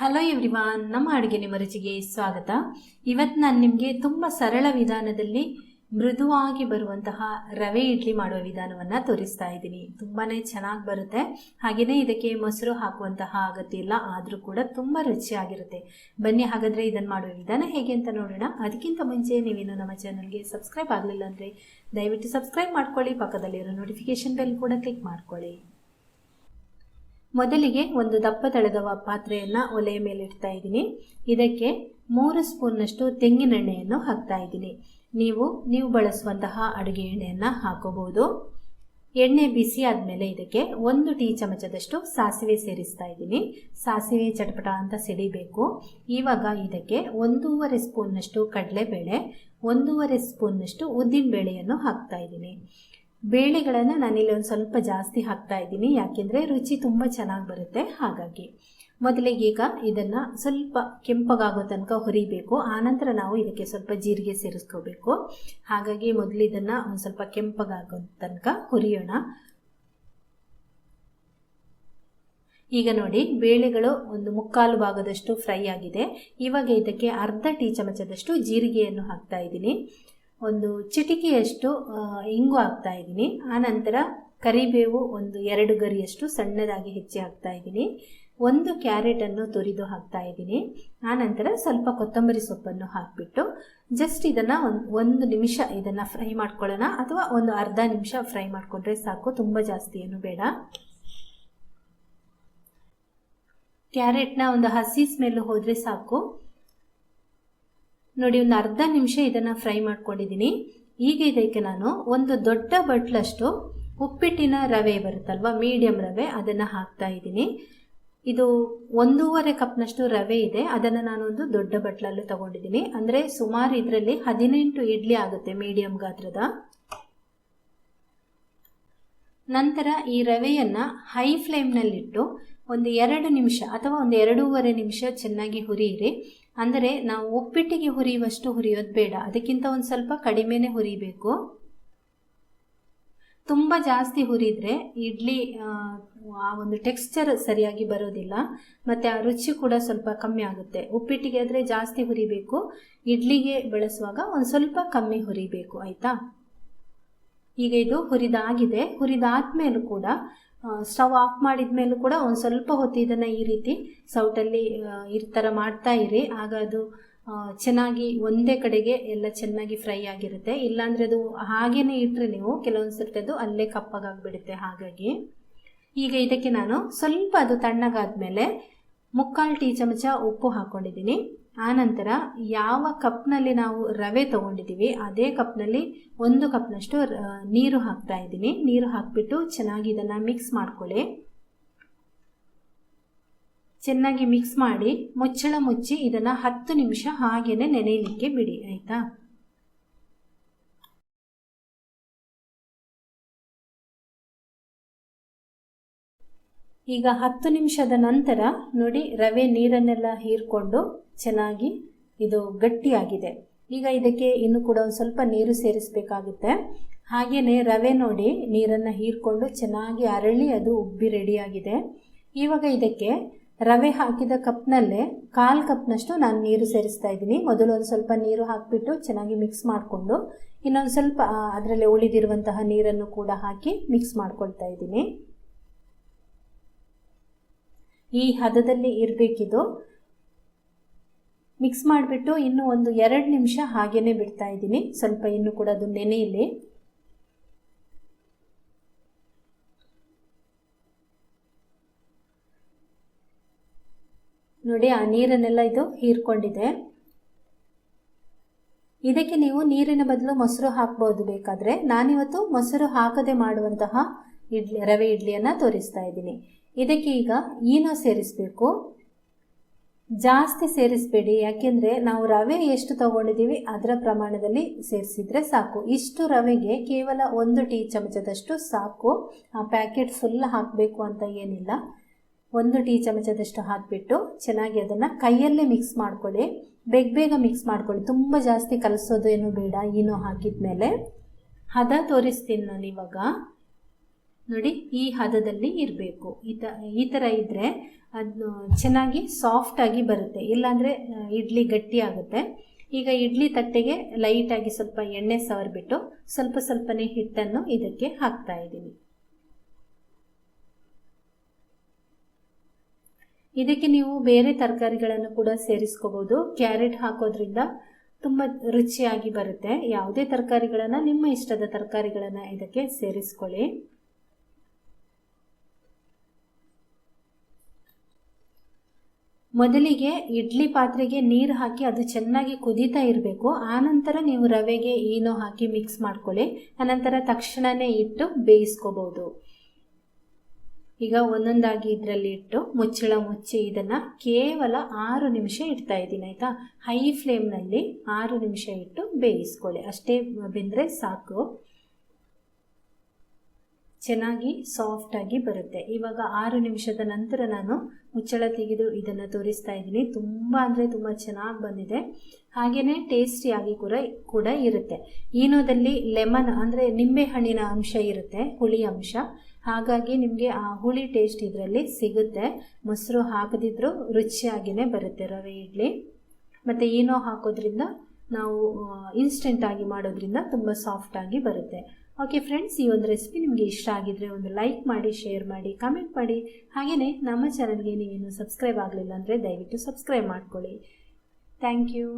Hello everyone ನಮ್ಮ ಅಡುಗೆ ನಿಮ್ಮ ರುಚಿಗೆ ಸ್ವಾಗತ. ಇವತ್ತು ನಾನು ನಿಮಗೆ ತುಂಬ ಸರಳ ವಿಧಾನದಲ್ಲಿ ಮೃದುವಾಗಿ ಬರುವಂತಹ ರವೆ ಇಡ್ಲಿ ಮಾಡುವ ವಿಧಾನವನ್ನು ತೋರಿಸ್ತಾ ಇದ್ದೀನಿ. ತುಂಬಾ ಚೆನ್ನಾಗಿ ಬರುತ್ತೆ. ಹಾಗೆಯೇ ಇದಕ್ಕೆ ಮೊಸರು ಹಾಕುವಂತಹ ಅಗತ್ಯ ಇಲ್ಲ, ಆದರೂ ಕೂಡ ತುಂಬ ರುಚಿಯಾಗಿರುತ್ತೆ. ಬನ್ನಿ ಹಾಗಾದರೆ ಇದನ್ನು ಮಾಡುವ ವಿಧಾನ ಹೇಗೆ ಅಂತ ನೋಡೋಣ. ಅದಕ್ಕಿಂತ ಮುಂಚೆ ನೀವೇನು ನಮ್ಮ ಚಾನಲ್ಗೆ ಸಬ್ಸ್ಕ್ರೈಬ್ ಆಗಲಿಲ್ಲ ಅಂದರೆ ದಯವಿಟ್ಟು ಸಬ್ಸ್ಕ್ರೈಬ್ ಮಾಡ್ಕೊಳ್ಳಿ, ಪಕ್ಕದಲ್ಲಿರೋ ನೋಟಿಫಿಕೇಷನ್ ಬೆಲ್ ಕೂಡ ಕ್ಲಿಕ್ ಮಾಡ್ಕೊಳ್ಳಿ. ಮೊದಲಿಗೆ ಒಂದು ದಪ್ಪ ತಳೆದ ಪಾತ್ರೆಯನ್ನು ಒಲೆಯ ಮೇಲೆ ಇಡ್ತಾ ಇದ್ದೀನಿ. ಇದಕ್ಕೆ ಮೂರು ಸ್ಪೂನ್ನಷ್ಟು ತೆಂಗಿನೆಣ್ಣೆಯನ್ನು ಹಾಕ್ತಾ ಇದ್ದೀನಿ. ನೀವು ನೀವು ಬಳಸುವಂತಹ ಅಡುಗೆ ಎಣ್ಣೆಯನ್ನು ಹಾಕೋಬಹುದು ಎಣ್ಣೆ ಬಿಸಿ ಆದಮೇಲೆ ಇದಕ್ಕೆ ಒಂದು ಟೀ ಚಮಚದಷ್ಟು ಸಾಸಿವೆ ಸೇರಿಸ್ತಾ ಇದ್ದೀನಿ. ಸಾಸಿವೆ ಚಟಪಟ ಅಂತ ಸಿಡಿಬೇಕು. ಇವಾಗ ಇದಕ್ಕೆ ಒಂದೂವರೆ ಸ್ಪೂನ್ನಷ್ಟು ಕಡಲೆಬೇಳೆ, ಒಂದೂವರೆ ಸ್ಪೂನ್ನಷ್ಟು ಉದ್ದಿನಬೇಳೆಯನ್ನು ಹಾಕ್ತಾ ಇದ್ದೀನಿ. ಬೇಳೆಗಳನ್ನು ನಾನಿಲ್ಲಿ ಒಂದು ಸ್ವಲ್ಪ ಜಾಸ್ತಿ ಹಾಕ್ತಾ ಇದ್ದೀನಿ. ಯಾಕೆಂದರೆ ರುಚಿ ತುಂಬ ಚೆನ್ನಾಗಿ ಬರುತ್ತೆ. ಹಾಗಾಗಿ ಮೊದಲಿಗೆ ಈಗ ಇದನ್ನು ಸ್ವಲ್ಪ ಕೆಂಪಗಾಗೋ ತನಕ ಹುರಿಬೇಕು. ಆನಂತರ ನಾವು ಇದಕ್ಕೆ ಸ್ವಲ್ಪ ಜೀರಿಗೆ ಸೇರಿಸ್ಕೋಬೇಕು. ಹಾಗಾಗಿ ಮೊದಲು ಇದನ್ನು ಒಂದು ಸ್ವಲ್ಪ ಕೆಂಪಗಾಗೋ ತನಕ ಹುರಿಯೋಣ. ಈಗ ನೋಡಿ, ಬೇಳೆಗಳು ಒಂದು ಮುಕ್ಕಾಲು ಭಾಗದಷ್ಟು ಫ್ರೈ ಆಗಿದೆ. ಇವಾಗ ಇದಕ್ಕೆ ಅರ್ಧ ಟೀ ಚಮಚದಷ್ಟು ಜೀರಿಗೆಯನ್ನು ಹಾಕ್ತಾ ಇದ್ದೀನಿ. ಒಂದು ಚಿಟಿಕೆಯಷ್ಟು ಇಂಗು ಹಾಕ್ತಾ ಇದ್ದೀನಿ. ಆನಂತರ ಕರಿಬೇವು ಒಂದು ಎರಡು ಗರಿಯಷ್ಟು ಸಣ್ಣದಾಗಿ ಹೆಚ್ಚಿ ಹಾಕ್ತಾ ಇದ್ದೀನಿ. ಒಂದು ಕ್ಯಾರೆಟನ್ನು ತುರಿದು ಹಾಕ್ತಾ ಇದ್ದೀನಿ. ಆನಂತರ ಸ್ವಲ್ಪ ಕೊತ್ತಂಬರಿ ಸೊಪ್ಪನ್ನು ಹಾಕಿಬಿಟ್ಟು ಜಸ್ಟ್ ಇದನ್ನು ಒಂದು ಒಂದು ನಿಮಿಷ ಇದನ್ನು ಫ್ರೈ ಮಾಡ್ಕೊಳ್ಳೋಣ. ಅಥವಾ ಒಂದು ಅರ್ಧ ನಿಮಿಷ ಫ್ರೈ ಮಾಡಿಕೊಂಡ್ರೆ ಸಾಕು, ತುಂಬ ಜಾಸ್ತಿ ಏನು ಬೇಡ. ಕ್ಯಾರೆಟ್ನ ಒಂದು ಹಸಿ ಸ್ಮೆಲ್ ಹೋದರೆ ಸಾಕು. ನೋಡಿ, ಒಂದು ಅರ್ಧ ನಿಮಿಷ ಇದನ್ನು ಫ್ರೈ ಮಾಡ್ಕೊಂಡಿದ್ದೀನಿ. ಈಗ ಇದಕ್ಕೆ ನಾನು ಒಂದು ದೊಡ್ಡ ಬಟ್ಲಷ್ಟು ಉಪ್ಪಿಟ್ಟಿನ ರವೆ ಬರುತ್ತಲ್ವ ಮೀಡಿಯಂ ರವೆ, ಅದನ್ನು ಹಾಕ್ತಾ ಇದ್ದೀನಿ. ಇದು ಒಂದೂವರೆ ಕಪ್ನಷ್ಟು ರವೆ ಇದೆ, ಅದನ್ನು ನಾನೊಂದು ದೊಡ್ಡ ಬಟ್ಲಲ್ಲಿ ತಗೊಂಡಿದ್ದೀನಿ. ಅಂದರೆ ಸುಮಾರು ಇದರಲ್ಲಿ ಹದಿನೆಂಟು ಇಡ್ಲಿ ಆಗುತ್ತೆ ಮೀಡಿಯಂ ಗಾತ್ರದ. ನಂತರ ಈ ರವೆಯನ್ನು ಹೈ ಫ್ಲೇಮ್ನಲ್ಲಿಟ್ಟು ಒಂದು ಎರಡು ನಿಮಿಷ ಅಥವಾ ಒಂದು ಎರಡೂವರೆ ನಿಮಿಷ ಚೆನ್ನಾಗಿ ಹುರಿಯಿರಿ. ಅಂದರೆ ನಾವು ಉಪ್ಪಿಟ್ಟಿಗೆ ಹುರಿಯುವಷ್ಟು ಹುರಿಯೋದು ಬೇಡ. ಅದಕ್ಕಿಂತ ಒಂದು ಸ್ವಲ್ಪ ಕಡಿಮೆನೇ ಹುರಿಬೇಕು. ತುಂಬ ಜಾಸ್ತಿ ಹುರಿದ್ರೆ ಇಡ್ಲಿ, ಆ ಒಂದು ಟೆಕ್ಸ್ಚರ್ ಸರಿಯಾಗಿ ಬರೋದಿಲ್ಲ. ಮತ್ತು ಆ ರುಚಿ ಕೂಡ ಸ್ವಲ್ಪ ಕಮ್ಮಿ ಆಗುತ್ತೆ. ಉಪ್ಪಿಟ್ಟಿಗೆ ಆದರೆ ಜಾಸ್ತಿ ಹುರಿಬೇಕು. ಇಡ್ಲಿಗೆ ಬಳಸುವಾಗ ಒಂದು ಸ್ವಲ್ಪ ಕಮ್ಮಿ ಹುರಿಬೇಕು, ಆಯಿತಾ? ಈಗ ಇದು ಹುರಿದಾಗಿದೆ. ಹುರಿದಾದ್ಮೇಲೂ ಕೂಡ ಸ್ಟವ್ ಆಫ್ ಮಾಡಿದ ಮೇಲೂ ಕೂಡ ಒಂದು ಸ್ವಲ್ಪ ಹೊತ್ತು ಇದನ್ನು ಈ ರೀತಿ ಸೌಟಲ್ಲಿ ಈ ಥರ ಮಾಡ್ತಾ ಇರಿ. ಆಗ ಅದು ಚೆನ್ನಾಗಿ ಒಂದೇ ಕಡೆಗೆ ಎಲ್ಲ ಚೆನ್ನಾಗಿ ಫ್ರೈ ಆಗಿರುತ್ತೆ. ಇಲ್ಲಾಂದರೆ ಅದು ಹಾಗೇನೆ ಇಟ್ಟರೆ ನೀವು ಕೆಲವೊಂದು ಸರ್ತಿ ಅದು ಅಲ್ಲೇ ಕಪ್ಪಗಾಗ್ಬಿಡುತ್ತೆ ಹಾಗಾಗಿ. ಈಗ ಇದಕ್ಕೆ ನಾನು ಸ್ವಲ್ಪ ಅದು ತಣ್ಣಗಾದ ಮೇಲೆ ಮುಕ್ಕಾಲು ಟೀ ಚಮಚ ಉಪ್ಪು ಹಾಕ್ಕೊಂಡಿದ್ದೀನಿ ಆನಂತರ ಯಾವ ಕಪ್ನಲ್ಲಿ ನಾವು ರವೆ ತಗೊಂಡಿದ್ದೀವಿ, ಅದೇ ಕಪ್ನಲ್ಲಿ ಒಂದು ಕಪ್ನಷ್ಟು ನೀರು ಹಾಕ್ತಾ ಇದ್ದೀನಿ. ನೀರು ಹಾಕಿಬಿಟ್ಟು ಚೆನ್ನಾಗಿ ಇದನ್ನು ಮಿಕ್ಸ್ ಮಾಡ್ಕೊಳ್ಳಿ. ಚೆನ್ನಾಗಿ ಮಿಕ್ಸ್ ಮಾಡಿ ಮುಚ್ಚಳ ಮುಚ್ಚಿ ಇದನ್ನು ಹತ್ತು ನಿಮಿಷ ಹಾಗೆಯೇ ನೆನೆಯಲಿಕ್ಕೆ ಬಿಡಿ, ಆಯಿತಾ? ಈಗ ಹತ್ತು ನಿಮಿಷದ ನಂತರ ನೋಡಿ ರವೆ ನೀರನ್ನೆಲ್ಲ ಹೀರ್ಕೊಂಡು ಚೆನ್ನಾಗಿ ಇದು ಗಟ್ಟಿಯಾಗಿದೆ. ಈಗ ಇದಕ್ಕೆ ಇನ್ನು ಕೂಡ ಒಂದು ಸ್ವಲ್ಪ ನೀರು ಸೇರಿಸಬೇಕಾಗುತ್ತೆ. ಹಾಗೆಯೇ ರವೆ ನೋಡಿ ನೀರನ್ನು ಹೀರ್ಕೊಂಡು ಚೆನ್ನಾಗಿ ಅರಳಿ ಅದು ಉಬ್ಬಿ ರೆಡಿಯಾಗಿದೆ. ಇವಾಗ ಇದಕ್ಕೆ ರವೆ ಹಾಕಿದ ಕಪ್ನಲ್ಲೇ ಕಾಲು ಕಪ್ನಷ್ಟು ನಾನು ನೀರು ಸೇರಿಸ್ತಾ ಇದ್ದೀನಿ. ಮೊದಲು ಒಂದು ಸ್ವಲ್ಪ ನೀರು ಹಾಕಿಬಿಟ್ಟು ಚೆನ್ನಾಗಿ ಮಿಕ್ಸ್ ಮಾಡಿಕೊಂಡು ಇನ್ನೊಂದು ಸ್ವಲ್ಪ ಅದರಲ್ಲಿ ಉಳಿದಿರುವಂತಹ ನೀರನ್ನು ಕೂಡ ಹಾಕಿ ಮಿಕ್ಸ್ ಮಾಡ್ಕೊಳ್ತಾ ಇದ್ದೀನಿ. ಈ ಹದದಲ್ಲಿ ಇರಬೇಕಿದು. ಮಿಕ್ಸ್ ಮಾಡಿಬಿಟ್ಟು ಇನ್ನು ಒಂದು ಎರಡು ನಿಮಿಷ ಹಾಗೇ ಬಿಡ್ತಾ ಇದ್ದೀನಿ. ಸ್ವಲ್ಪ ಇನ್ನು ಕೂಡ ಅದು ನೆನೆಯಲಿ ನೋಡಿ, ಆ ನೀರನ್ನೆಲ್ಲ ಇದು ಹೀರ್ಕೊಂಡಿದೆ. ಇದಕ್ಕೆ ನೀವು ನೀರಿನ ಬದಲು ಮೊಸರು ಹಾಕ್ಬೋದು ಬೇಕಾದರೆ. ನಾನಿವತ್ತು ಮೊಸರು ಹಾಕದೆ ಮಾಡುವಂತಹ ಇಡ್ಲಿ, ರವೆ ಇಡ್ಲಿಯನ್ನು ತೋರಿಸ್ತಾ ಇದ್ದೀನಿ. ಇದಕ್ಕೆ ಈಗ ಈನೋ ಸೇರಿಸಬೇಕು. ಜಾಸ್ತಿ ಸೇರಿಸಬೇಡಿ, ಯಾಕೆಂದರೆ ನಾವು ರವೆ ಎಷ್ಟು ತಗೊಂಡಿದ್ದೀವಿ ಅದರ ಪ್ರಮಾಣದಲ್ಲಿ ಸೇರಿಸಿದರೆ ಸಾಕು. ಇಷ್ಟು ರವೆಗೆ ಕೇವಲ ಒಂದು ಟೀ ಚಮಚದಷ್ಟು ಸಾಕು. ಆ ಪ್ಯಾಕೆಟ್ ಫುಲ್ ಹಾಕಬೇಕು ಅಂತ ಏನಿಲ್ಲ. ಒಂದು ಟೀ ಚಮಚದಷ್ಟು ಹಾಕಿಬಿಟ್ಟು ಚೆನ್ನಾಗಿ ಅದನ್ನು ಕೈಯಲ್ಲೇ ಮಿಕ್ಸ್ ಮಾಡ್ಕೊಳ್ಳಿ. ಬೇಗ ಬೇಗ ಮಿಕ್ಸ್ ಮಾಡ್ಕೊಳ್ಳಿ. ತುಂಬ ಜಾಸ್ತಿ ಕಲಸೋದು ಏನು ಬೇಡ ಏನೋ ಹಾಕಿದ ಮೇಲೆ ಹದ ತೋರಿಸ್ತೀನಿ ನಾನು ಇವಾಗ. ನೋಡಿ, ಈ ಹದದಲ್ಲಿ ಇರಬೇಕು. ಈ ತ, ಈ ಥರ ಇದ್ದರೆ ಅದು ಚೆನ್ನಾಗಿ ಸಾಫ್ಟಾಗಿ ಬರುತ್ತೆ. ಇಲ್ಲಾಂದರೆ ಇಡ್ಲಿ ಗಟ್ಟಿ ಆಗುತ್ತೆ. ಈಗ ಇಡ್ಲಿ ತಟ್ಟೆಗೆ ಲೈಟಾಗಿ ಸ್ವಲ್ಪ ಎಣ್ಣೆ ಸವರ್ಬಿಟ್ಟು ಸ್ವಲ್ಪ ಸ್ವಲ್ಪನೇ ಹಿಟ್ಟನ್ನು ಇದಕ್ಕೆ ಹಾಕ್ತಾ ಇದ್ದೀನಿ. ಇದಕ್ಕೆ ನೀವು ಬೇರೆ ತರಕಾರಿಗಳನ್ನು ಕೂಡ ಸೇರಿಸ್ಕೋಬೋದು. ಕ್ಯಾರೆಟ್ ಹಾಕೋದ್ರಿಂದ ತುಂಬ ರುಚಿಯಾಗಿ ಬರುತ್ತೆ. ಯಾವುದೇ ತರಕಾರಿಗಳನ್ನು, ನಿಮ್ಮ ಇಷ್ಟದ ತರಕಾರಿಗಳನ್ನು ಇದಕ್ಕೆ ಸೇರಿಸ್ಕೊಳ್ಳಿ. ಮೊದಲಿಗೆ ಇಡ್ಲಿ ಪಾತ್ರೆಗೆ ನೀರು ಹಾಕಿ ಅದು ಚೆನ್ನಾಗಿ ಕುದೀತಾ ಇರಬೇಕು. ಆನಂತರ ನೀವು ರವೆಗೆ ಏನೋ ಹಾಕಿ ಮಿಕ್ಸ್ ಮಾಡ್ಕೊಳ್ಳಿ. ಆನಂತರ ತಕ್ಷಣವೇ ಇಟ್ಟು ಬೇಯಿಸ್ಕೋಬೋದು ಈಗ ಒಂದೊಂದಾಗಿ ಇದರಲ್ಲಿ ಇಟ್ಟು ಮುಚ್ಚಳ ಮುಚ್ಚಿ ಇದನ್ನು ಕೇವಲ ಆರು ನಿಮಿಷ ಇಡ್ತಾ ಇದ್ದೀನಿ, ಆಯಿತಾ? ಹೈ ಫ್ಲೇಮ್ನಲ್ಲಿ ಆರು ನಿಮಿಷ ಇಟ್ಟು ಬೇಯಿಸ್ಕೊಳ್ಳಿ. ಅಷ್ಟೇ ಬೆಂದರೆ ಸಾಕು. ಚೆನ್ನಾಗಿ ಸಾಫ್ಟಾಗಿ ಬರುತ್ತೆ. ಇವಾಗ ಆರು ನಿಮಿಷದ ನಂತರ ನಾನು ಮುಚ್ಚಳ ತೆಗೆದು ಇದನ್ನು ತೋರಿಸ್ತಾ ಇದ್ದೀನಿ. ತುಂಬ ಅಂದರೆ ತುಂಬ ಚೆನ್ನಾಗಿ ಬಂದಿದೆ. ಹಾಗೆಯೇ ಟೇಸ್ಟಿಯಾಗಿ ಕೂಡ ಕೂಡ ಇರುತ್ತೆ. ಈನೋದಲ್ಲಿ ಲೆಮನ್ ಅಂದರೆ ನಿಂಬೆ ಹಣ್ಣಿನ ಅಂಶ ಇರುತ್ತೆ, ಹುಳಿ ಅಂಶ. ಹಾಗಾಗಿ ನಿಮಗೆ ಆ ಹುಳಿ ಟೇಸ್ಟ್ ಇದರಲ್ಲಿ ಸಿಗುತ್ತೆ. ಮೊಸರು ಹಾಕದಿದ್ರೂ ರುಚಿಯಾಗಿಯೇ ಬರುತ್ತೆ ರವೆ, ಇಡ್ಲಿ. ಮತ್ತು ಈನೋ ಹಾಕೋದ್ರಿಂದ ನಾವು ಇನ್ಸ್ಟೆಂಟಾಗಿ ಮಾಡೋದ್ರಿಂದ ತುಂಬ ಸಾಫ್ಟಾಗಿ ಬರುತ್ತೆ. ಓಕೆ ಫ್ರೆಂಡ್ಸ್ ಈ ಒಂದು ರೆಸಿಪಿ ನಿಮಗೆ ಇಷ್ಟ ಆಗಿದ್ರೆ ಒಂದು ಲೈಕ್ ಮಾಡಿ ಶೇರ್ ಮಾಡಿ ಕಮೆಂಟ್ ಮಾಡಿ. ಹಾಗೆಯೇ ನಮ್ಮ ಚಾನಲ್ಗೆ ನೀವೇನು ಸಬ್ಸ್ಕ್ರೈಬ್ ಆಗಲಿಲ್ಲ ಅಂದರೆ ದಯವಿಟ್ಟು ಸಬ್ಸ್ಕ್ರೈಬ್ ಮಾಡ್ಕೊಳ್ಳಿ. Thank you